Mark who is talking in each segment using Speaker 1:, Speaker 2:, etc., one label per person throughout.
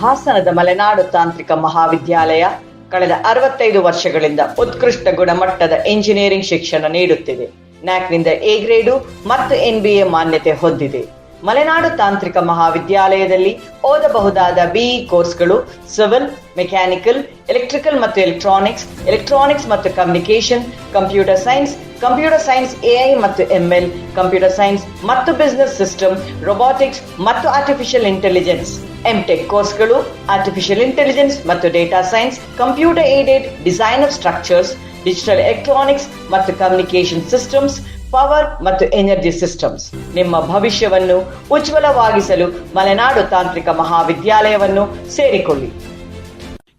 Speaker 1: ಹಾಸನದ ಮಲೆನಾಡು ತಾಂತ್ರಿಕ ಮಹಾವಿದ್ಯಾಲಯ ಕಳೆದ ಅರವತ್ತೈದು ವರ್ಷಗಳಿಂದ ಉತ್ಕೃಷ್ಟ ಗುಣಮಟ್ಟದ ಇಂಜಿನಿಯರಿಂಗ್ ಶಿಕ್ಷಣ ನೀಡುತ್ತಿದೆ. ನ್ಯಾಕ್ನಿಂದ ಎ ಗ್ರೇಡು ಮತ್ತು ಎನ್ ಬಿ ಎ ಮಾನ್ಯತೆ ಹೊಂದಿದೆ. ಮಲೆನಾಡು ತಾಂತ್ರಿಕ ಮಹಾವಿದ್ಯಾಲಯದಲ್ಲಿ ಓದಬಹುದಾದ ಬಿಇ ಕೋರ್ಸ್ಗಳು ಸಿವಿಲ್, ಮೆಕ್ಯಾನಿಕಲ್, ಎಲೆಕ್ಟ್ರಿಕಲ್ ಮತ್ತು ಎಲೆಕ್ಟ್ರಾನಿಕ್ಸ್ ಎಲೆಕ್ಟ್ರಾನಿಕ್ಸ್ ಮತ್ತು communication computer science computer science AI ಮತ್ತು ಎಂಎಲ್ ಕಂಪ್ಯೂಟರ್ ಸೈನ್ಸ್ ಮತ್ತು ಬಿಸ್ನೆಸ್ ಸಿಸ್ಟಮ್ ರೊಬಾಟಿಕ್ಸ್ ಮತ್ತು ಆರ್ಟಿಫಿಷಿಯಲ್ ಇಂಟೆಲಿಜೆನ್ಸ್ ಎಂಟೆಕ್ ಕೋರ್ಸ್ಗಳು ಆರ್ಟಿಫಿಷಿಯಲ್ ಇಂಟೆಲಿಜೆನ್ಸ್ ಮತ್ತು data science computer aided design of structures digital electronics ಮತ್ತು communication systems power ಮತ್ತು energy systems ನಿಮ್ಮ ಭವಿಷ್ಯವನ್ನು ಉಜ್ವಲವಾಗಿಸಲು ಮಲೆನಾಡು ತಾಂತ್ರಿಕ ಮಹಾವಿದ್ಯಾಲಯವನ್ನು ಸೇರಿಕೊಳ್ಳಿ.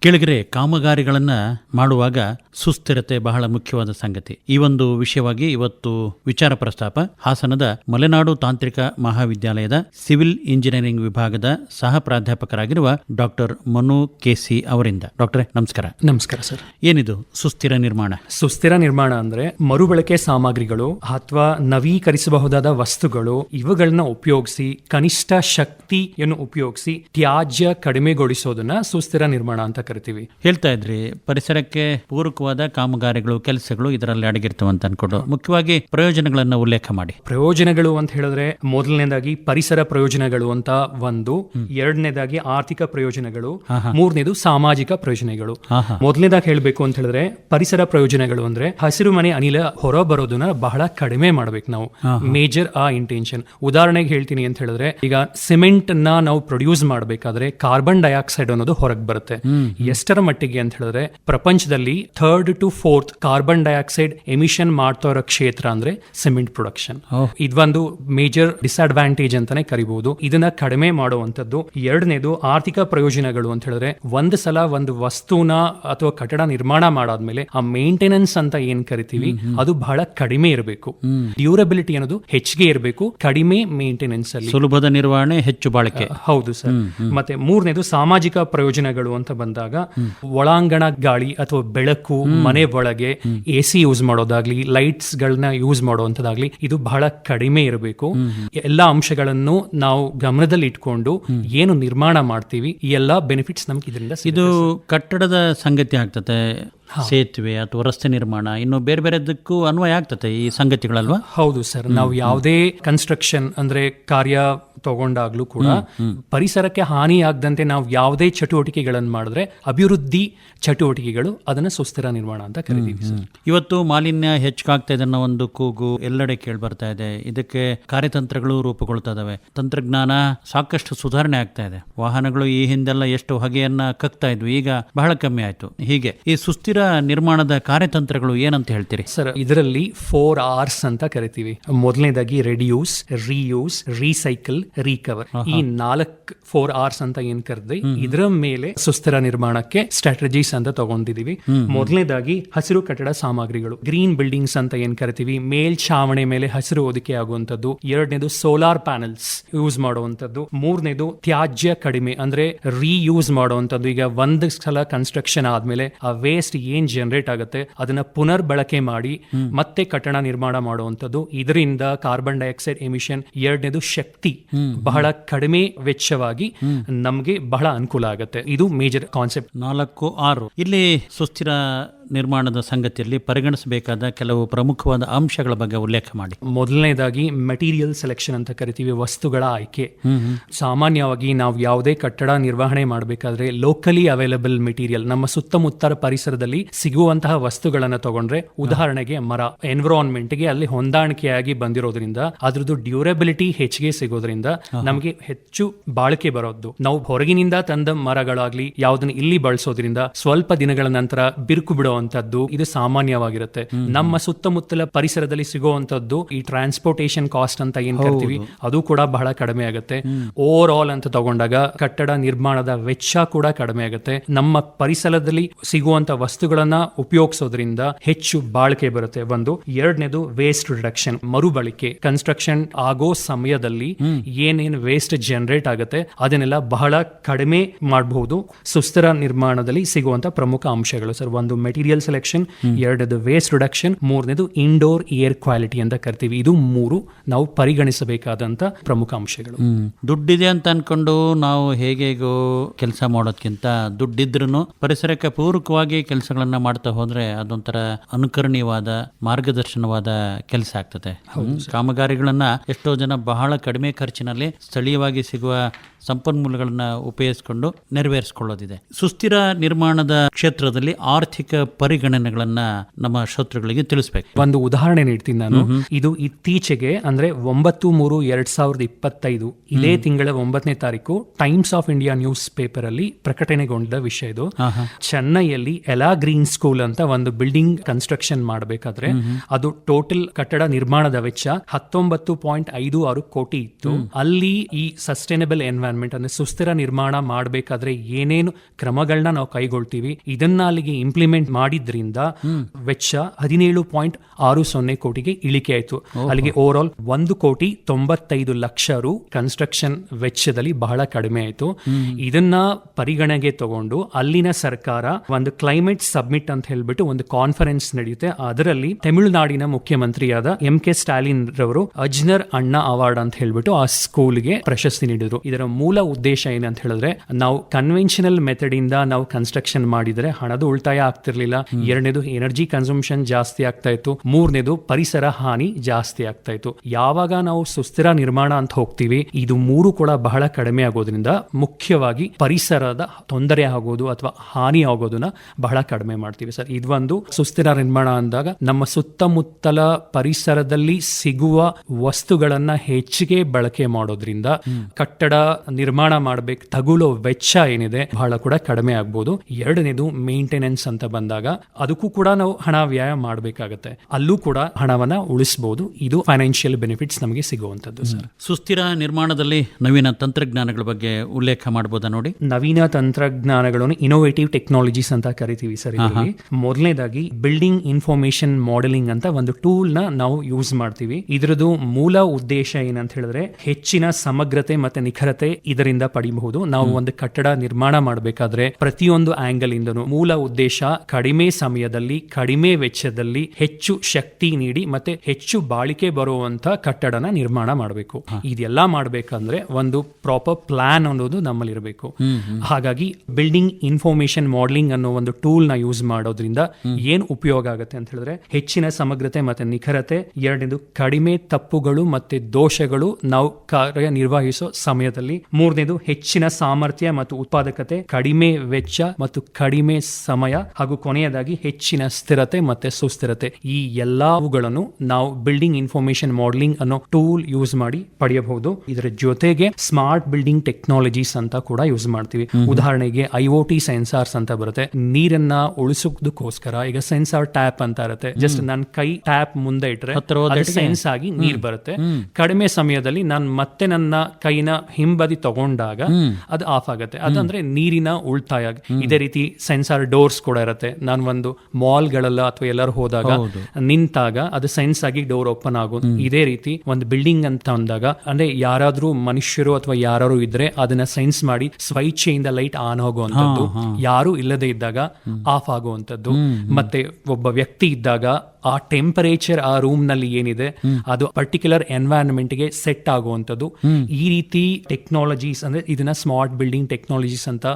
Speaker 2: ಕೆಳಗರೆ ಕಾಮಗಾರಿಗಳನ್ನು ಮಾಡುವಾಗ ಸುಸ್ಥಿರತೆ ಬಹಳ ಮುಖ್ಯವಾದ ಸಂಗತಿ. ಈ ಒಂದು ವಿಷಯವಾಗಿ ಇವತ್ತು ವಿಚಾರ ಪ್ರಸ್ತಾಪ. ಹಾಸನದ ಮಲೆನಾಡು ತಾಂತ್ರಿಕ ಮಹಾವಿದ್ಯಾಲಯದ ಸಿವಿಲ್ ಇಂಜಿನಿಯರಿಂಗ್ ವಿಭಾಗದ ಸಹ ಪ್ರಾಧ್ಯಾಪಕರಾಗಿರುವ ಡಾಕ್ಟರ್ ಮನು ಕೆಸಿ ಅವರಿಂದ. ಡಾಕ್ಟರ್ ನಮಸ್ಕಾರ.
Speaker 3: ನಮಸ್ಕಾರ ಸರ್.
Speaker 2: ಏನಿದು ಸುಸ್ಥಿರ ನಿರ್ಮಾಣ?
Speaker 3: ಸುಸ್ಥಿರ ನಿರ್ಮಾಣ ಅಂದ್ರೆ ಮರುಬಳಕೆ ಸಾಮಗ್ರಿಗಳು ಅಥವಾ ನವೀಕರಿಸಬಹುದಾದ ವಸ್ತುಗಳು ಇವುಗಳನ್ನ ಉಪಯೋಗಿಸಿ ಕನಿಷ್ಠ ಶಕ್ತಿಯನ್ನು ಉಪಯೋಗಿಸಿ ತ್ಯಾಜ್ಯ ಕಡಿಮೆಗೊಳಿಸೋದನ್ನ ಸುಸ್ಥಿರ ನಿರ್ಮಾಣ ಅಂತ ಕರಿತೀವಿ.
Speaker 2: ಹೇಳ್ತಾ ಇದ್ರಿ ಪರಿಸರಕ್ಕೆ ಪೂರಕವಾದ ಕಾಮಗಾರಿಗಳು ಕೆಲಸಗಳು ಇದರಲ್ಲಿ ಅಡಗಿರ್ತವೆ ಅಂತ ಅನ್ಕೊಂಡು. ಮುಖ್ಯವಾಗಿ ಪ್ರಯೋಜನಗಳನ್ನ ಉಲ್ಲೇಖ ಮಾಡಿ.
Speaker 3: ಪ್ರಯೋಜನಗಳು ಅಂತ ಹೇಳಿದ್ರೆ ಮೊದಲನೇದಾಗಿ ಪರಿಸರ ಪ್ರಯೋಜನಗಳು ಅಂತ ಒಂದು ಎರಡನೇದಾಗಿ ಆರ್ಥಿಕ ಪ್ರಯೋಜನಗಳು ಮೂರನೇದು ಸಾಮಾಜಿಕ ಪ್ರಯೋಜನಗಳು. ಮೊದಲನೇದಾಗಿ ಹೇಳಬೇಕು ಅಂತ ಹೇಳಿದ್ರೆ ಪರಿಸರ ಪ್ರಯೋಜನಗಳು ಅಂದ್ರೆ ಹಸಿರು ಮನೆ ಅನಿಲ ಹೊರ ಬರೋದನ್ನ ಬಹಳ ಕಡಿಮೆ ಮಾಡ್ಬೇಕು ನಾವು. ಮೇಜರ್ ಆ ಇಂಟೆನ್ಷನ್ ಉದಾಹರಣೆಗೆ ಹೇಳ್ತೀನಿ ಅಂತ ಹೇಳಿದ್ರೆ ಈಗ ಸಿಮೆಂಟ್ನ ನಾವು ಪ್ರೊಡ್ಯೂಸ್ ಮಾಡಬೇಕಾದ್ರೆ ಕಾರ್ಬನ್ ಡೈಆಕ್ಸೈಡ್ ಅನ್ನೋದು ಹೊರಗೆ ಬರುತ್ತೆ. ಎಷ್ಟರ ಮಟ್ಟಿಗೆ ಅಂತ ಹೇಳಿದ್ರೆ ಪ್ರಪಂಚದಲ್ಲಿ third to fourth carbon dioxide emission ಮಾಡ್ತಾ ಇರೋ ಕ್ಷೇತ್ರ ಅಂದ್ರೆ ಸಿಮೆಂಟ್ ಪ್ರೊಡಕ್ಷನ್ ಇದೊಂದು ಮೇಜರ್ ಡಿಸ್ಅಡ್ವಾಂಟೇಜ್ ಅಂತಾನೆ ಕರಿಬಹುದು ಇದನ್ನ ಕಡಿಮೆ ಮಾಡುವಂತದ್ದು ಎರಡನೇದು ಆರ್ಥಿಕ ಪ್ರಯೋಜನಗಳು ಅಂತ ಹೇಳಿದ್ರೆ ಒಂದು ಸಲ ಒಂದು ವಸ್ತುನ ಅಥವಾ ಕಟ್ಟಡ ನಿರ್ಮಾಣ ಮಾಡಾದ್ಮೇಲೆ ಆ ಮೇಂಟೆನೆನ್ಸ್ ಅಂತ ಏನ್ ಕರಿತೀವಿ ಅದು ಬಹಳ ಕಡಿಮೆ ಇರಬೇಕು. ಡ್ಯೂರಬಿಲಿಟಿ ಅನ್ನೋದು ಹೆಚ್ಚಿಗೆ ಇರಬೇಕು. ಕಡಿಮೆ ಮೇಂಟೆನೆನ್ಸ್ ಅಲ್ಲಿ.
Speaker 2: ಸುಲಭದ ನಿರ್ವಹಣೆ ಹೆಚ್ಚು ಬಾಳಿಕೆ.
Speaker 3: ಹೌದು ಸರ್. ಮತ್ತೆ ಮೂರನೇದು ಸಾಮಾಜಿಕ ಪ್ರಯೋಜನಗಳು ಅಂತ ಬಂದಾಗ ಒಳಾಂಗಣ ಗಾಳಿ ಅಥವಾ ಬೆಳಕು ಮನೆ ಒಳಗೆ ಎ ಸಿ ಯೂಸ್ ಮಾಡೋದಾಗ್ಲಿ ಲೈಟ್ಸ್ ಗಳನ್ನ ಯೂಸ್ ಮಾಡುವಂತದಾಗ್ಲಿ ಇದು ಬಹಳ ಕಡಿಮೆ ಇರಬೇಕು ಎಲ್ಲಾ ಅಂಶಗಳನ್ನು ನಾವು ಗಮನದಲ್ಲಿ ಇಟ್ಕೊಂಡು ಏನು ನಿರ್ಮಾಣ ಮಾಡ್ತೀವಿ ಈ ಎಲ್ಲಾ ಬೆನಿಫಿಟ್ಸ್ ನಮ್ಗೆ ಇದರಿಂದ.
Speaker 2: ಇದು ಕಟ್ಟಡದ ಸಂಗತಿ ಆಗ್ತತೆ ಸೇತುವೆ ಅಥವಾ ರಸ್ತೆ ನಿರ್ಮಾಣ ಇನ್ನು ಬೇರೆ ಬೇರೆದಕ್ಕೂ ಅನ್ವಯ ಆಗ್ತದೆ ಈ ಸಂಗತಿಗಳಲ್ವಾ?
Speaker 3: ಹೌದು ಸರ್ ನಾವು ಯಾವುದೇ ಕನ್ಸ್ಟ್ರಕ್ಷನ್ ಅಂದ್ರೆ ಕಾರ್ಯ ತಗೊಂಡಾಗ್ಲೂ ಕೂಡ ಪರಿಸರಕ್ಕೆ ಹಾನಿ ಆಗದಂತೆ ನಾವು ಯಾವುದೇ ಚಟುವಟಿಕೆಗಳನ್ನು ಮಾಡಿದ್ರೆ ಅಭಿವೃದ್ಧಿ ಚಟುವಟಿಕೆಗಳು ಅದನ್ನ ಸುಸ್ಥಿರ ನಿರ್ಮಾಣ ಅಂತ ಕರಿತೀವಿ
Speaker 2: ಇವತ್ತು ಮಾಲಿನ್ಯ ಹೆಚ್ಚಾಗ್ತಾ ಇದೆ ಅನ್ನೋ ಒಂದು ಕೂಗು ಎಲ್ಲೆಡೆ ಕೇಳಿ ಬರ್ತಾ ಇದೆ. ಇದಕ್ಕೆ ಕಾರ್ಯತಂತ್ರಗಳು ರೂಪುಗೊಳ್ತಾ ಇದಾವೆ. ತಂತ್ರಜ್ಞಾನ ಸಾಕಷ್ಟು ಸುಧಾರಣೆ ಆಗ್ತಾ ಇದೆ. ವಾಹನಗಳು ಈ ಹಿಂದೆಲ್ಲ ಎಷ್ಟು ಹೊಗೆಯನ್ನ ಕಕ್ತಾ ಇದ್ವು ಈಗ ಬಹಳ ಕಮ್ಮಿ ಆಯ್ತು. ಹೀಗೆ ಈ ಸುಸ್ಥಿರ ನಿರ್ಮಾಣದ ಕಾರ್ಯತಂತ್ರಗಳು ಏನಂತ ಹೇಳ್ತೀರಿ?
Speaker 3: ಸರ್ ಇದರಲ್ಲಿ ಫೋರ್ ಆರ್ಸ್ ಅಂತ ಕರಿತೀವಿ. ಮೊದಲನೇದಾಗಿ ರೆಡ್ಯೂಸ್ ರೀಯೂಸ್ ರೀಸೈಕಲ್ ರೀಕವರ್ ಈ ನಾಲ್ಕು ಫೋರ್ ಆರ್ಸ್ ಅಂತ ಏನ್ ಕರೆದಿ ಇದರ ಮೇಲೆ ಸುಸ್ಥಿರ ನಿರ್ಮಾಣಕ್ಕೆ ಸ್ಟ್ರಾಟಜೀಸ್ ಅಂತ ತಗೊಂಡಿದೀವಿ. ಮೊದಲನೇದಾಗಿ ಹಸಿರು ಕಟ್ಟಡ ಸಾಮಗ್ರಿಗಳು. ಗ್ರೀನ್ ಬಿಲ್ಡಿಂಗ್ಸ್ ಅಂತ ಏನ್ ಕರಿತೀವಿ? ಮೇಲ್ಛಾವಣಿ ಮೇಲೆ ಹಸಿರು ಹೊದಿಕೆ ಆಗುವಂತದ್ದು ಎರಡನೇದು ಸೋಲಾರ್ ಪ್ಯಾನೆಲ್ಸ್ ಯೂಸ್ ಮಾಡುವಂತದ್ದು ಮೂರನೇದು ತ್ಯಾಜ್ಯ ಕಡಿಮೆ ಅಂದ್ರೆ ರೀಯೂಸ್ ಮಾಡುವಂತದ್ದು ಈಗ ಒಂದು ಸಲ ಕನ್ಸ್ಟ್ರಕ್ಷನ್ ಆದ್ಮೇಲೆ ಆ ವೇಸ್ಟ್ ಏನ್ ಜನರೇಟ್ ಆಗುತ್ತೆ ಅದನ್ನ ಪುನರ್ ಬಳಕೆ ಮಾಡಿ ಮತ್ತೆ ಕಟ್ಟಡ ನಿರ್ಮಾಣ ಮಾಡುವಂತದ್ದು ಇದರಿಂದ ಕಾರ್ಬನ್ ಡೈಆಕ್ಸೈಡ್ ಎಮಿಷನ್ ಎರಡನೇದು ಶಕ್ತಿ ಬಹಳ ಕಡಿಮೆ ವೆಚ್ಚವಾಗಿ ನಮಗೆ ಬಹಳ ಅನುಕೂಲ ಆಗುತ್ತೆ. ಇದು ಮೇಜರ್ ಕಾನ್ಸೆಪ್ಟ್
Speaker 2: ನಾಲ್ಕು ಆರು. ಇಲ್ಲಿ ಸುಸ್ಥಿರ ನಿರ್ಮಾಣದ ಸಂಗತಿಯಲ್ಲಿ ಪರಿಗಣಿಸಬೇಕಾದ ಕೆಲವು ಪ್ರಮುಖವಾದ ಅಂಶಗಳ ಬಗ್ಗೆ ಉಲ್ಲೇಖ ಮಾಡಿ.
Speaker 3: ಮೊದಲನೇದಾಗಿ ಮೆಟೀರಿಯಲ್ ಸೆಲೆಕ್ಷನ್ ಅಂತ ಕರಿತೀವಿ ವಸ್ತುಗಳ ಆಯ್ಕೆ. ಸಾಮಾನ್ಯವಾಗಿ ನಾವು ಯಾವುದೇ ಕಟ್ಟಡ ನಿರ್ವಹಣೆ ಮಾಡಬೇಕಾದ್ರೆ ಲೋಕಲಿ ಅವೈಲಬಲ್ ಮೆಟೀರಿಯಲ್ ನಮ್ಮ ಸುತ್ತಮುತ್ತರ ಪರಿಸರದಲ್ಲಿ ಸಿಗುವಂತಹ ವಸ್ತುಗಳನ್ನು ತಗೊಂಡ್ರೆ ಉದಾಹರಣೆಗೆ ಮರ ಎನ್ವಿರಾನ್ಮೆಂಟ್ಗೆ ಅಲ್ಲಿ ಹೊಂದಾಣಿಕೆಯಾಗಿ ಬಂದಿರೋದ್ರಿಂದ ಅದ್ರದ್ದು ಡ್ಯೂರಬಿಲಿಟಿ ಹೆಚ್ಚಿಗೆ ಸಿಗೋದ್ರಿಂದ ನಮಗೆ ಹೆಚ್ಚು ಬಾಳಿಕೆ ಬರೋದು ನಾವು ಹೊರಗಿನಿಂದ ತಂದ ಮರಗಳಾಗ್ಲಿ ಯಾವ್ದನ್ನ ಇಲ್ಲಿ ಬಳಸೋದ್ರಿಂದ ಸ್ವಲ್ಪ ದಿನಗಳ ನಂತರ ಬಿರುಕು ಬಿಡೋ ಸಿಗುವಂತದ್ದು ಇದು ಸಾಮಾನ್ಯವಾಗಿರುತ್ತೆ. ನಮ್ಮ ಸುತ್ತಮುತ್ತಲ ಪರಿಸರದಲ್ಲಿ ಸಿಗುವಂತದ್ದು ಈ ಟ್ರಾನ್ಸ್ಪೋರ್ಟೇಷನ್ ಕಾಸ್ಟ್ ಅಂತ ಏನ್ ಕರಿತೀವಿ ಅದು ಕೂಡ ಬಹಳ ಕಡಿಮೆ ಆಗುತ್ತೆ. ಓವರ್ ಆಲ್ ಅಂತ ತಗೊಂಡಾಗ ಕಟ್ಟಡ ನಿರ್ಮಾಣದ ವೆಚ್ಚ ಕೂಡ ಕಡಿಮೆ ಆಗುತ್ತೆ. ನಮ್ಮ ಪರಿಸರದಲ್ಲಿ ಸಿಗುವಂತ ವಸ್ತುಗಳನ್ನ ಉಪಯೋಗಿಸೋದ್ರಿಂದ ಹೆಚ್ಚು ಬಾಳಿಕೆ ಬರುತ್ತೆ. ಒಂದು ಎರಡನೇದು ವೇಸ್ಟ್ ರಿಡಕ್ಷನ್ ಮರುಬಳಕೆ. ಕನ್ಸ್ಟ್ರಕ್ಷನ್ ಆಗೋ ಸಮಯದಲ್ಲಿ ಏನೇನು ವೇಸ್ಟ್ ಜನರೇಟ್ ಆಗುತ್ತೆ ಅದನ್ನೆಲ್ಲ ಬಹಳ ಕಡಿಮೆ ಮಾಡಬಹುದು. ಸುಸ್ಥಿರ ನಿರ್ಮಾಣದಲ್ಲಿ ಸಿಗುವಂತ ಪ್ರಮುಖ ಅಂಶಗಳು. ಸರ್ ಒಂದು ಮೆಟೀರಿಯಲ್ ಸೆಲೆಕ್ಷನ್ ಎರಡನೇದು ವೇಸ್ಟ್ ರಿಡಕ್ಷನ್ ಮೂರನೇದು ಇಂಡೋರ್ ಏರ್ ಕ್ವಾಲಿಟಿ ಅಂತ ಕರಿತೀವಿ. ಇದು ಮೂರು ನಾವು ಪರಿಗಣಿಸಬೇಕಾದಂತ ಪ್ರಮುಖ ಅಂಶಗಳು.
Speaker 2: ದುಡ್ಡಿದೆ ಅಂತ ಅನ್ಕೊಂಡು ನಾವು ಹೇಗೇಗೋ ಕೆಲಸ ಮಾಡೋದ್ಕಿಂತ ದುಡ್ಡಿದ್ರೂ ಪರಿಸರಕ್ಕೆ ಪೂರಕವಾಗಿ ಕೆಲಸಗಳನ್ನ ಮಾಡ್ತಾ ಹೋದ್ರೆ ಅದೊಂಥರ ಅನುಕರಣೀಯವಾದ ಮಾರ್ಗದರ್ಶನವಾದ ಕೆಲಸ ಆಗ್ತದೆ. ಕಾಮಗಾರಿಗಳನ್ನ ಎಷ್ಟೋ ಜನ ಬಹಳ ಕಡಿಮೆ ಖರ್ಚಿನಲ್ಲಿ ಸ್ಥಳೀಯವಾಗಿ ಸಿಗುವ ಸಂಪನ್ಮೂಲಗಳನ್ನ ಉಪಯೋಗಿಸಿಕೊಂಡು ನೆರವೇರಿಸಿಕೊಳ್ಳೋದಿದೆ. ಸುಸ್ಥಿರ ನಿರ್ಮಾಣದ ಕ್ಷೇತ್ರದಲ್ಲಿ ಆರ್ಥಿಕ ಪರಿಗಣನೆಗಳನ್ನ ನಮ್ಮ ಶತ್ರುಗಳಿಗೆ ತಿಳಿಸ್ಬೇಕು.
Speaker 3: ಒಂದು ಉದಾಹರಣೆ ನೀಡ್ತೀನಿ ನಾನು. ಇದು ಇತ್ತೀಚೆಗೆ ಅಂದ್ರೆ ಒಂಬತ್ತು ಮೂರು ಎರಡ್ ಸಾವಿರದ ಇಪ್ಪತ್ತೈದು ಇದೇ ತಿಂಗಳ ಒಂಬತ್ತನೇ ತಾರೀಕು Times of India news paper ಅಲ್ಲಿ ಪ್ರಕಟಣೆಗೊಂಡ ವಿಷಯ ಇದು. ಚೆನ್ನೈಯಲ್ಲಿ ಎಲಾ ಗ್ರೀನ್ ಸ್ಕೂಲ್ ಅಂತ ಒಂದು ಬಿಲ್ಡಿಂಗ್ ಕನ್ಸ್ಟ್ರಕ್ಷನ್ ಮಾಡಬೇಕಾದ್ರೆ ಅದು ಟೋಟಲ್ ಕಟ್ಟಡ ನಿರ್ಮಾಣದ ವೆಚ್ಚ ಹತ್ತೊಂಬತ್ತು ಪಾಯಿಂಟ್ ಐದು ಆರು ಕೋಟಿ ಇತ್ತು. ಅಲ್ಲಿ ಈ ಸಸ್ಟೈನಬಲ್ ಎನ್ವೈರನ್ಮೆಂಟ್ ಅಂದ್ರೆ ಸುಸ್ಥಿರ ನಿರ್ಮಾಣ ಮಾಡಬೇಕಾದ್ರೆ ಏನೇನು ಕ್ರಮಗಳನ್ನ ನಾವು ಕೈಗೊಳ್ತೀವಿ ಇದನ್ನ ಅಲ್ಲಿಗೆ ಇಂಪ್ಲಿಮೆಂಟ್ ಮಾಡಿದ್ರಿಂದ ವೆಚ್ಚ ಹದಿನೇಳು ಪಾಯಿಂಟ್ ಆರು ಸೊನ್ನೆ ಕೋಟಿಗೆ ಇಳಿಕೆ ಆಯಿತು. ಅಲ್ಲಿಗೆ ಓವರ್ ಆಲ್ ಒಂದು ಕೋಟಿ ತೊಂಬತ್ತೈದು ಲಕ್ಷ ರು ಕನ್ಸ್ಟ್ರಕ್ಷನ್ ವೆಚ್ಚದಲ್ಲಿ ಬಹಳ ಕಡಿಮೆ ಆಯಿತು. ಇದನ್ನ ಪರಿಗಣನೆಗೆ ತಗೊಂಡು ಅಲ್ಲಿನ ಸರ್ಕಾರ ಒಂದು ಕ್ಲೈಮೇಟ್ ಸಬ್ಮಿಟ್ ಅಂತ ಹೇಳ್ಬಿಟ್ಟು ಒಂದು ಕಾನ್ಫರೆನ್ಸ್ ನಡೆಯುತ್ತೆ. ಅದರಲ್ಲಿ ತಮಿಳುನಾಡಿನ ಮುಖ್ಯಮಂತ್ರಿಯಾದ ಎಂ ಕೆ ಸ್ಟಾಲಿನ್ ರವರು ಅಜ್ನರ್ ಅಣ್ಣ ಅವಾರ್ಡ್ ಅಂತ ಹೇಳ್ಬಿಟ್ಟು ಆ ಸ್ಕೂಲ್ಗೆ ಪ್ರಶಸ್ತಿ ನೀಡಿದ್ರು. ಇದರ ಮೂಲ ಉದ್ದೇಶ ಏನಂತ ಹೇಳಿದ್ರೆ ನಾವು ಕನ್ವೆನ್ಷನಲ್ ಮೆಥಡ್ ಇಂದ ನಾವು ಕನ್ಸ್ಟ್ರಕ್ಷನ್ ಮಾಡಿದ್ರೆ ಹಣದ ಉಳಿತಾಯ ಆಗ್ತಿರ್ಲಿಲ್ಲ. ಎರಡನೇದು ಎನರ್ಜಿ ಕನ್ಸಂಪ್ಷನ್ ಜಾಸ್ತಿ ಆಗ್ತಾ ಇತ್ತು. ಮೂರನೇದು ಪರಿಸರ ಹಾನಿ ಜಾಸ್ತಿ ಆಗ್ತಾ ಇತ್ತು. ಯಾವಾಗ ನಾವು ಸುಸ್ಥಿರ ನಿರ್ಮಾಣ ಅಂತ ಹೋಗ್ತೀವಿ ಇದು ಮೂರು ಕೂಡ ಬಹಳ ಕಡಿಮೆ ಆಗೋದ್ರಿಂದ ಮುಖ್ಯವಾಗಿ ಪರಿಸರದ ತೊಂದರೆ ಆಗೋದು ಅಥವಾ ಹಾನಿ ಆಗೋದನ್ನ ಬಹಳ ಕಡಿಮೆ ಮಾಡ್ತೀವಿ ಸರ್. ಇದೊಂದು ಸುಸ್ಥಿರ ನಿರ್ಮಾಣ ಅಂದಾಗ ನಮ್ಮ ಸುತ್ತಮುತ್ತಲ ಪರಿಸರದಲ್ಲಿ ಸಿಗುವ ವಸ್ತುಗಳನ್ನ ಹೆಚ್ಚಿಗೆ ಬಳಕೆ ಮಾಡೋದ್ರಿಂದ ಕಟ್ಟಡ ನಿರ್ಮಾಣ ಮಾಡಬೇಕು ತಗುಲೋ ವೆಚ್ಚ ಏನಿದೆ ಬಹಳ ಕೂಡ ಕಡಿಮೆ ಆಗ್ಬೋದು. ಎರಡನೇದು ಮೇಂಟೆನೆನ್ಸ್ ಅಂತ ಬಂದಾಗ ಅದಕ್ಕೂ ಕೂಡ ನಾವು ಹಣ ವ್ಯಯ ಮಾಡಬೇಕಾಗತ್ತೆ. ಅಲ್ಲೂ ಕೂಡ ಹಣವನ್ನ ಉಳಿಸಬಹುದು ಇದು ಫೈನಾನ್ಷಿಯಲ್ ಬೆನಿಫಿಟ್ಸ್ ನಮಗೆ ಸಿಗುವಂತದ್ದು ಸರ್
Speaker 2: ಸುಸ್ಥಿರ ನಿರ್ಮಾಣದಲ್ಲಿ ನವೀನ ತಂತ್ರಜ್ಞಾನಗಳ ಬಗ್ಗೆ ಉಲ್ಲೇಖ ಮಾಡಬಹುದಾ ನೋಡಿ?
Speaker 3: ನವೀನ ತಂತ್ರಜ್ಞಾನಗಳನ್ನು ಇನೋವೇಟಿವ್ ಟೆಕ್ನಾಲಜೀಸ್ ಅಂತ ಕರಿತೀವಿ ಸರ್ ಮೊದಲನೇದಾಗಿ ಬಿಲ್ಡಿಂಗ್ ಇನ್ಫಾರ್ಮೇಶನ್ ಮಾಡೆಲಿಂಗ್ ಅಂತ ಒಂದು ಟೂಲ್ನ ನಾವು ಯೂಸ್ ಮಾಡ್ತೀವಿ. ಇದರದು ಮೂಲ ಉದ್ದೇಶ ಏನಂತ ಹೇಳಿದ್ರೆ ಹೆಚ್ಚಿನ ಸಮಗ್ರತೆ ಮತ್ತೆ ನಿಖರತೆ ಇದರಿಂದ ಪಡಿಬಹುದು. ನಾವು ಒಂದು ಕಟ್ಟಡ ನಿರ್ಮಾಣ ಮಾಡಬೇಕಾದ್ರೆ ಪ್ರತಿಯೊಂದು ಆಂಗಲ್ ಇಂದನು ಮೂಲ ಉದ್ದೇಶ ಕಡಿಮೆ ಸಮಯದಲ್ಲಿ ಕಡಿಮೆ ವೆಚ್ಚದಲ್ಲಿ ಹೆಚ್ಚು ಶಕ್ತಿ ನೀಡಿ ಮತ್ತೆ ಹೆಚ್ಚು ಬಾಳಿಕೆ ಬರುವಂತ ಕಟ್ಟಡನ ನಿರ್ಮಾಣ ಮಾಡಬೇಕು. ಇದೆಲ್ಲ ಮಾಡಬೇಕಂದ್ರೆ ಒಂದು ಪ್ರಾಪರ್ ಪ್ಲಾನ್ ಅನ್ನೋದು ನಮ್ಮಲ್ಲಿ ಇರಬೇಕು ಹಾಗಾಗಿ ಬಿಲ್ಡಿಂಗ್ ಇನ್ಫಾರ್ಮೇಶನ್ ಮಾಡೆಲಿಂಗ್ ಅನ್ನೋ ಒಂದು ಟೂಲ್ನ ಯೂಸ್ ಮಾಡೋದ್ರಿಂದ ಏನ್ ಉಪಯೋಗ ಆಗುತ್ತೆ ಅಂತ ಹೇಳಿದ್ರೆ ಹೆಚ್ಚಿನ ಸಮಗ್ರತೆ ಮತ್ತೆ ನಿಖರತೆ ಎರಡನೇದು ಕಡಿಮೆ ತಪ್ಪುಗಳು ಮತ್ತೆ ದೋಷಗಳು ನಾವು ಕಾರ್ಯ ನಿರ್ವಹಿಸೋ ಸಮಯದಲ್ಲಿ ಮೂರನೇದು ಹೆಚ್ಚಿನ ಸಾಮರ್ಥ್ಯ ಮತ್ತು ಉತ್ಪಾದಕತೆ ಕಡಿಮೆ ವೆಚ್ಚ ಮತ್ತು ಕಡಿಮೆ ಸಮಯ ಹಾಗೂ ಕೊನೆಯದಾಗಿ ಹೆಚ್ಚಿನ ಸ್ಥಿರತೆ ಮತ್ತೆ ಸುಸ್ಥಿರತೆ. ಈ ಎಲ್ಲವುಗಳನ್ನು ನಾವು ಬಿಲ್ಡಿಂಗ್ ಇನ್ಫಾರ್ಮೇಶನ್ ಮಾಡೆಲಿಂಗ್ ಅನ್ನೋ ಟೂಲ್ ಯೂಸ್ ಮಾಡಿ ಪಡೆಯಬಹುದು. ಇದರ ಜೊತೆಗೆ ಸ್ಮಾರ್ಟ್ ಬಿಲ್ಡಿಂಗ್ ಟೆಕ್ನಾಲಜೀಸ್ ಅಂತ ಕೂಡ ಯೂಸ್ ಮಾಡ್ತೀವಿ. ಉದಾಹರಣೆಗೆ ಐ ಒ ಟಿ ಸೆನ್ಸಾರ್ಸ್ ಅಂತ ಬರುತ್ತೆ. ನೀರನ್ನ ಉಳಿಸೋದಕ್ಕೋಸ್ಕರ ಈಗ ಸೆನ್ಸಾರ್ ಟ್ಯಾಪ್ ಅಂತ ಇರುತ್ತೆ. ಜಸ್ಟ್ ನನ್ನ ಕೈ ಟ್ಯಾಪ್ ಮುಂದೆ ಇಟ್ರೆ ಸೆನ್ಸ್ ಆಗಿ ನೀರ್ ಬರುತ್ತೆ. ಕಡಿಮೆ ಸಮಯದಲ್ಲಿ ನಾನು ಮತ್ತೆ ನನ್ನ ಕೈನ ಹಿಂಬದಿ ತಗೊಂಡಾಗ ಅದು ಆಫ್ ಆಗುತ್ತೆ. ಅದಂದ್ರೆ ನೀರಿನ ಉಳಿತಾಯ ಇದೇ ರೀತಿ ಸೆನ್ಸಾರ್ ಡೋರ್ಸ್ ಕೂಡ ಇರುತ್ತೆ. ನಾನು ಒಂದು ಮಾಲ್ ಗಳಲ್ಲ ಅಥವಾ ಎಲ್ಲರೂ ಹೋದಾಗ ನಿಂತಾಗ ಅದು ಸೈನ್ಸ್ ಆಗಿ ಡೋರ್ ಓಪನ್ ಆಗು ಇದೇ ರೀತಿ ಒಂದು ಬಿಲ್ಡಿಂಗ್ ಅಂತ ಅಂದಾಗ ಅಂದ್ರೆ ಯಾರಾದ್ರೂ ಮನುಷ್ಯರು ಅಥವಾ ಯಾರು ಇದ್ರೆ ಅದನ್ನ ಸೈನ್ಸ್ ಮಾಡಿ ಸ್ವೈಚ್ಛೆಯಿಂದ ಲೈಟ್ ಆನ್ ಆಗುವಂತದ್ದು ಯಾರು ಇಲ್ಲದೆ ಇದ್ದಾಗ ಆಫ್ ಆಗುವಂತದ್ದು ಮತ್ತೆ ಒಬ್ಬ ವ್ಯಕ್ತಿ ಇದ್ದಾಗ ಆ ಟೆಂಪರೇಚರ್ ಆ ರೂಮ್ನಲ್ಲಿ ಏನಿದೆ ಅದು ಪರ್ಟಿಕ್ಯುಲರ್ ಎನ್ವೈರನ್ಮೆಂಟ್ಗೆ ಸೆಟ್ ಆಗುವಂತದ್ದು ಈ ರೀತಿ ಟೆಕ್ನಾಲಜೀಸ್ ಅಂದ್ರೆ ಇದನ್ನ ಸ್ಮಾರ್ಟ್ ಬಿಲ್ಡಿಂಗ್ ಟೆಕ್ನಾಲಜೀಸ್ ಅಂತ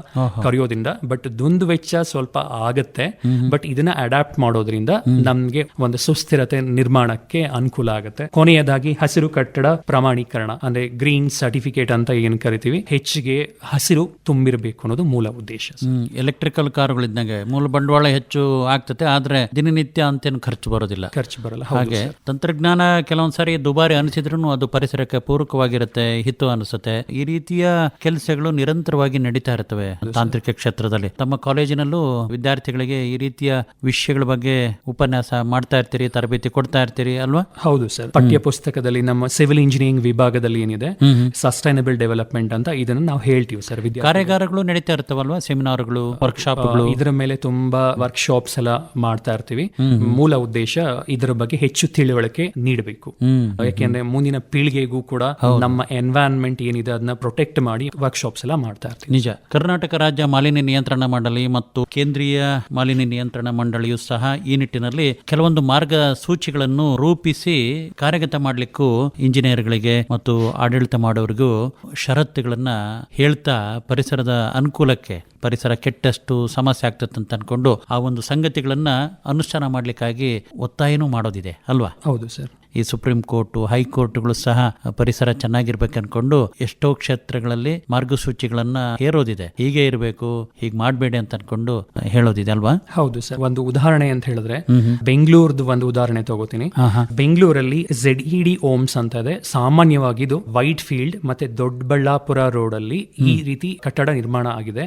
Speaker 3: ಕರೆಯೋದ್ರಿಂದ ಬಟ್ ದುಂದು ವೆಚ್ಚ ಸ್ವಲ್ಪ ಆಗತ್ತೆ. ಬಟ್ ಇದನ್ನ ಅಡಾಪ್ಟ್ ಮಾಡೋದ್ರಿಂದ ನಮ್ಗೆ ಒಂದು ಸುಸ್ಥಿರತೆ ನಿರ್ಮಾಣಕ್ಕೆ ಅನುಕೂಲ ಆಗುತ್ತೆ. ಕೊನೆಯದಾಗಿ ಹಸಿರು ಕಟ್ಟಡ ಪ್ರಮಾಣೀಕರಣ ಅಂದ್ರೆ ಗ್ರೀನ್ ಸರ್ಟಿಫಿಕೇಟ್ ಅಂತ ಏನ್ ಕರಿತೀವಿ ಹೆಚ್ಚಿಗೆ ಹಸಿರು ತುಂಬಿರಬೇಕು ಅನ್ನೋದು ಮೂಲ ಉದ್ದೇಶ.
Speaker 2: ಎಲೆಕ್ಟ್ರಿಕಲ್ ಕಾರುಗಳಿದ್ದಂಗೆ ಮೂಲ ಬಂಡವಾಳ ಹೆಚ್ಚು ಆಗ್ತದೆ ಆದ್ರೆ ದಿನನಿತ್ಯ ಅಂತೇನು ಖರ್ಚು ಬರೋದಿಲ್ಲ.
Speaker 3: ಖರ್ಚು ಬರಲ್ಲ.
Speaker 2: ಹಾಗೆ ತಂತ್ರಜ್ಞಾನ ಕೆಲವೊಂದ್ಸಾರಿ ದುಬಾರಿ ಅನಿಸಿದ್ರು ಅದು ಪರಿಸರಕ್ಕೆ ಪೂರಕವಾಗಿರುತ್ತೆ ಹಿತು ಅನಿಸುತ್ತೆ. ಈ ರೀತಿಯ ಕೆಲಸಗಳು ನಿರಂತರವಾಗಿ ನಡೀತಾ ಇರ್ತವೆ ತಾಂತ್ರಿಕ ಕ್ಷೇತ್ರದಲ್ಲಿ. ತಮ್ಮ ಕಾಲೇಜಿನಲ್ಲೂ ವಿದ್ಯಾರ್ಥಿಗಳಿಗೆ ಈ ಈ ರೀತಿಯ ವಿಷಯಗಳ ಬಗ್ಗೆ ಉಪನ್ಯಾಸ ಮಾಡ್ತಾ ಇರ್ತೀರಿ ತರಬೇತಿ ಕೊಡ್ತಾ ಇರ್ತೀರಿ ಅಲ್ವಾ?
Speaker 3: ಹೌದು ಸರ್. ಪಠ್ಯ ಪುಸ್ತಕದಲ್ಲಿ ನಮ್ಮ ಸಿವಿಲ್ ಇಂಜಿನಿಯರಿಂಗ್ ವಿಭಾಗದಲ್ಲಿ ಏನಿದೆ ಸಸ್ಟೈನಬಲ್ ಡೆವಲಪ್ಮೆಂಟ್ ಅಂತ ಇದನ್ನ ನಾವು ಹೇಳ್ತೀವಿ ಸರ್
Speaker 2: ಕಾರ್ಯಾಗಾರಗಳು ನಡೀತಾ ಇರ್ತಾವಲ್ವಾ? ಸೆಮಿನಾರ್ಗಳು ವರ್ಕ್ಶಾಪ್ಗಳು?
Speaker 3: ಇದರ ಮೇಲೆ ತುಂಬಾ ವರ್ಕ್ಶಾಪ್ಸ್ ಎಲ್ಲ ಮಾಡ್ತಾ ಇರ್ತೀವಿ. ಮೂಲ ಉದ್ದೇಶ ಇದರ ಬಗ್ಗೆ ಹೆಚ್ಚು ತಿಳುವಳಿಕೆ ನೀಡಬೇಕು. ಯಾಕೆಂದ್ರೆ ಮುಂದಿನ ಪೀಳಿಗೆಗೂ ಕೂಡ ನಮ್ಮ ಎನ್ವೈರನ್ಮೆಂಟ್ ಏನಿದೆ ಅದನ್ನ ಪ್ರೊಟೆಕ್ಟ್ ಮಾಡಿ ವರ್ಕ್ಶಾಪ್ಸ್ ಎಲ್ಲ ಮಾಡ್ತಾ ಇರ್ತೀವಿ.
Speaker 2: ನಿಜ. ಕರ್ನಾಟಕ ರಾಜ್ಯ ಮಾಲಿನ್ಯ ನಿಯಂತ್ರಣ ಮಂಡಳಿ ಮತ್ತು ಕೇಂದ್ರೀಯ ಮಾಲಿನ್ಯ ನಿಯಂತ್ರಣ ಮಂಡಳಿಯು ಸಹ ಈ ನಿಟ್ಟಿನಲ್ಲಿ ಕೆಲವೊಂದು ಮಾರ್ಗಸೂಚಿಗಳನ್ನು ರೂಪಿಸಿ ಕಾರ್ಯಗತ ಮಾಡಲಿಕ್ಕೂ ಇಂಜಿನಿಯರ್ಗಳಿಗೆ ಮತ್ತು ಆಡಳಿತ ಮಾಡೋರಿಗೂ ಷರತ್ತುಗಳನ್ನ ಹೇಳ್ತಾ ಪರಿಸರದ ಅನುಕೂಲಕ್ಕೆ, ಪರಿಸರ ಕೆಟ್ಟಷ್ಟು ಸಮಸ್ಯೆ ಆಗ್ತದೆ ಅಂತ ಅನ್ಕೊಂಡು ಆ ಒಂದು ಸಂಗತಿಗಳನ್ನ ಅನುಷ್ಠಾನ ಮಾಡ್ಲಿಕ್ಕಾಗಿ ಒತ್ತಾಯನೂ ಮಾಡೋದಿದೆ, ಅಲ್ವಾ?
Speaker 3: ಹೌದು ಸರ್.
Speaker 2: ಈ ಸುಪ್ರೀಂ ಕೋರ್ಟ್ ಹೈಕೋರ್ಟ್ಗಳು ಸಹ ಪರಿಸರ ಚೆನ್ನಾಗಿರ್ಬೇಕು ಅನ್ಕೊಂಡು ಎಷ್ಟೋ ಕ್ಷೇತ್ರಗಳಲ್ಲಿ ಮಾರ್ಗಸೂಚಿಗಳನ್ನ ಹೇರೋದಿದೆ. ಹೀಗೆ ಇರಬೇಕು ಹೀಗೆ ಮಾಡಬೇಡಿ ಅಂತ ಅನ್ಕೊಂಡು ಹೇಳೋದಿದೆ ಅಲ್ವಾ?
Speaker 3: ಹೌದು ಸರ್. ಒಂದು ಉದಾಹರಣೆ ಅಂತ ಹೇಳಿದ್ರೆ ಬೆಂಗಳೂರದ ಒಂದು ಉದಾಹರಣೆ ತಗೋತೀನಿ. ಬೆಂಗಳೂರಲ್ಲಿ ಝೆಡ್ ಇ ಡಿ ಓಮ್ಸ್ ಅಂತ ಇದೆ. ಸಾಮಾನ್ಯವಾಗಿ ಇದು ವೈಟ್ ಫೀಲ್ಡ್ ಮತ್ತೆ ದೊಡ್ಡಬಳ್ಳಾಪುರ ರೋಡ್ ಅಲ್ಲಿ ಈ ರೀತಿ ಕಟ್ಟಡ ನಿರ್ಮಾಣ ಆಗಿದೆ.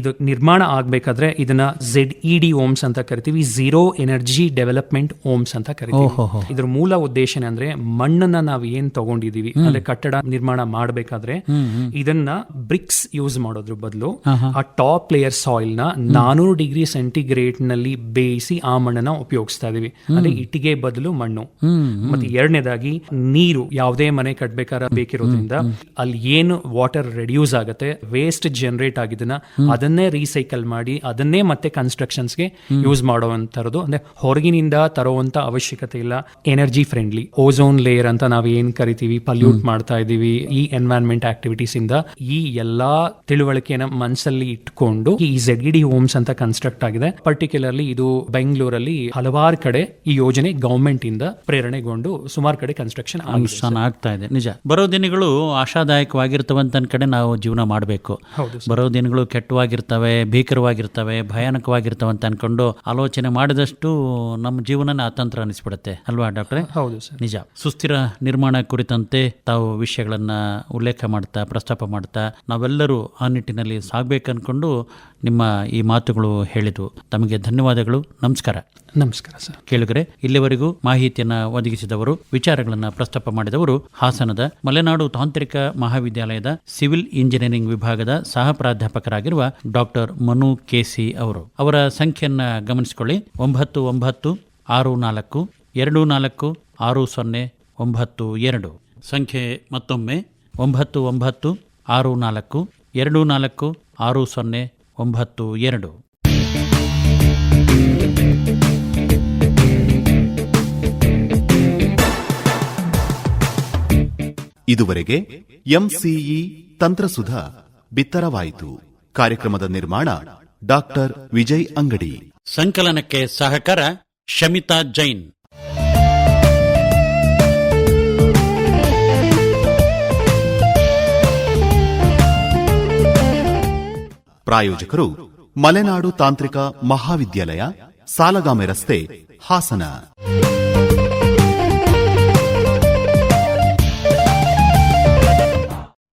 Speaker 3: ಇದು ನಿರ್ಮಾಣ ಆಗ್ಬೇಕಾದ್ರೆ ಇದನ್ನ ಝೆಡ್ ಇ ಡಿ ಓಮ್ಸ್ ಅಂತ ಕರಿತೀವಿ. ಝೀರೋ ಎನರ್ಜಿ ಡೆವಲಪ್ಮೆಂಟ್ ಓಮ್ಸ್ ಅಂತ ಕರಿತೀವಿ. ಇದ್ರ ಮೂಲ ಉದ್ದೇಶ ಅಂದ್ರೆ ಮಣ್ಣನ್ನ ನಾವು ಏನ್ ತಗೊಂಡಿದೀವಿ ಅಂದ್ರೆ ಕಟ್ಟಡ ನಿರ್ಮಾಣ ಮಾಡಬೇಕಾದ್ರೆ ಇದನ್ನ ಬ್ರಿಕ್ಸ್ ಯೂಸ್ ಮಾಡೋದ್ರ ಬದಲು ಆ ಟಾಪ್ ಲೇಯರ್ ಸಾಯಿಲ್ನ ನಾನೂರು ಡಿಗ್ರಿ ಸೆಂಟಿಗ್ರೇಡ್ನಲ್ಲಿ ಬೇಯಿಸಿ ಆ ಮಣ್ಣನ್ನ ಉಪಯೋಗಿಸ್ತಾ ಇದೀವಿ. ಅಂದ್ರೆ ಇಟ್ಟಿಗೆ ಬದಲು ಮಣ್ಣು. ಮತ್ತೆ ಎರಡನೇದಾಗಿ ನೀರು ಯಾವುದೇ ಮನೆ ಕಟ್ಬೇಕಾದ್ರೆ ಬೇಕಿರೋದ್ರಿಂದ ಅಲ್ಲಿ ಏನು ವಾಟರ್ ರೆಡ್ಯೂಸ್ ಆಗುತ್ತೆ ವೇಸ್ಟ್ ಜನರೇಟ್ ಆಗಿದ್ದನ್ನ ಅದನ್ನೇ ರೀಸೈಕಲ್ ಮಾಡಿ ಅದನ್ನೇ ಮತ್ತೆ ಕನ್ಸ್ಟ್ರಕ್ಷನ್ಸ್ಗೆ ಯೂಸ್ ಮಾಡುವಂತರದು. ಅಂದ್ರೆ ಹೊರಗಿನಿಂದ ತರುವಂತ ಅವಶ್ಯಕತೆ ಇಲ್ಲ ಎನರ್ಜಿ ಫ್ರೆಂಡ್ಲಿ ಓಝೋನ್ ಲೇಯರ್ ಅಂತ ನಾವ್ ಏನ್ ಕರಿತೀವಿ ಪಲ್ಯೂಟ್ ಮಾಡ್ತಾ ಇದೀವಿ. ಈ ಎನ್ವೈರನ್ಮೆಂಟ್ ಆಕ್ಟಿವಿಟೀಸ್ ಇಂದ ಈ ಎಲ್ಲಾ ತಿಳುವಳಿಕೆನ ಮನಸ್ಸಲ್ಲಿ ಇಟ್ಕೊಂಡು ಈ ಝೆಡ್ ಡಿ ಹೋಮ್ಸ್ ಅಂತ ಕನ್ಸ್ಟ್ರಕ್ಟ್ ಆಗಿದೆ. ಪರ್ಟಿಕ್ಯುಲರ್ಲಿ ಇದು ಬೆಂಗಳೂರಲ್ಲಿ ಹಲವಾರು ಕಡೆ ಈ ಯೋಜನೆ ಗವರ್ಮೆಂಟ್ ಇಂದ ಪ್ರೇರಣೆಗೊಂಡು ಸುಮಾರು ಕಡೆ ಕನ್ಸ್ಟ್ರಕ್ಷನ್
Speaker 2: ಅನುಷ್ಠಾನ ಆಗ್ತಾ ಇದೆ. ನಿಜ. ಬರೋ ದಿನಗಳು ಆಶಾದಾಯಕವಾಗಿರ್ತವಂತ ಕಡೆ ನಾವು ಜೀವನ ಮಾಡಬೇಕು. ಬರೋ ದಿನಗಳು ಕೆಟ್ಟವಾಗಿರ್ತವೆ ಭೀಕರವಾಗಿರ್ತವೆ ಭಯಾನಕವಾಗಿರ್ತವೆ ಅಂತ ಅನ್ಕೊಂಡು ಆಲೋಚನೆ ಮಾಡಿದಷ್ಟು ನಮ್ಮ ಜೀವನ ಅತಂತ್ರ ಅನಿಸ್ಬಿಡುತ್ತೆ. ಅಲ್ವಾ ಡಾಕ್ಟ್ರೆ?
Speaker 3: ಹೌದು
Speaker 2: ನಿಜ. ಸುಸ್ಥಿರ ನಿರ್ಮಾಣ ಕುರಿತಂತೆ ತಾವು ವಿಷಯಗಳನ್ನ ಉಲ್ಲೇಖ ಮಾಡ್ತಾ ಪ್ರಸ್ತಾಪ ಮಾಡ್ತಾ ನಾವೆಲ್ಲರೂ ಆ ನಿಟ್ಟಿನಲ್ಲಿ ಸಾಗ್ಬೇಕನ್ಕೊಂಡು ನಿಮ್ಮ ಈ ಮಾತುಗಳು ಹೇಳಿದ್ವು. ತಮಗೆ ಧನ್ಯವಾದಗಳು. ನಮಸ್ಕಾರ.
Speaker 3: ನಮಸ್ಕಾರ ಸರ್.
Speaker 2: ಕೇಳಿದರೆ ಇಲ್ಲಿವರೆಗೂ ಮಾಹಿತಿಯನ್ನು ಒದಗಿಸಿದವರು ವಿಚಾರಗಳನ್ನು ಪ್ರಸ್ತಾಪ ಮಾಡಿದವರು ಹಾಸನದ ಮಲೆನಾಡು ತಾಂತ್ರಿಕ ಮಹಾವಿದ್ಯಾಲಯದ ಸಿವಿಲ್ ಇಂಜಿನಿಯರಿಂಗ್ ವಿಭಾಗದ ಸಹ ಪ್ರಾಧ್ಯಾಪಕರಾಗಿರುವ ಡಾಕ್ಟರ್ ಮನು ಕೆಸಿ ಅವರು. ಅವರ ಸಂಖ್ಯೆಯನ್ನು ಗಮನಿಸಿಕೊಳ್ಳಿ. ಒಂಬತ್ತು ಒಂಬತ್ತು ಆರು ನಾಲ್ಕು ಎರಡು ನಾಲ್ಕು ಆರು ಸೊನ್ನೆ ಒಂಬತ್ತು ಎರಡು. ಸಂಖ್ಯೆ ಮತ್ತೊಮ್ಮೆ ಒಂಬತ್ತು ಒಂಬತ್ತು ಆರು ನಾಲ್ಕು ಎರಡು ನಾಲ್ಕು ಆರು ಸೊನ್ನೆ ಒಂಬತ್ತು ಎರಡು.
Speaker 4: ಇದುವರೆಗೆ ಎಂಸಿಇ ತಂತ್ರಸುಧಾ ಬಿತ್ತರವಾಯಿತು. ಕಾರ್ಯಕ್ರಮದ ನಿರ್ಮಾಣ ಡಾಕ್ಟರ್ ವಿಜಯ್ ಅಂಗಡಿ.
Speaker 2: ಸಂಕಲನಕ್ಕೆ ಸಹಕಾರ ಶಮಿತಾ ಜೈನ್.
Speaker 4: ಪ್ರಾಯೋಜಕರು ಮಲೆನಾಡು ತಾಂತ್ರಿಕ ಮಹಾವಿದ್ಯಾಲಯ ಸಾಲಗಾಮೆ ರಸ್ತೆ ಹಾಸನ.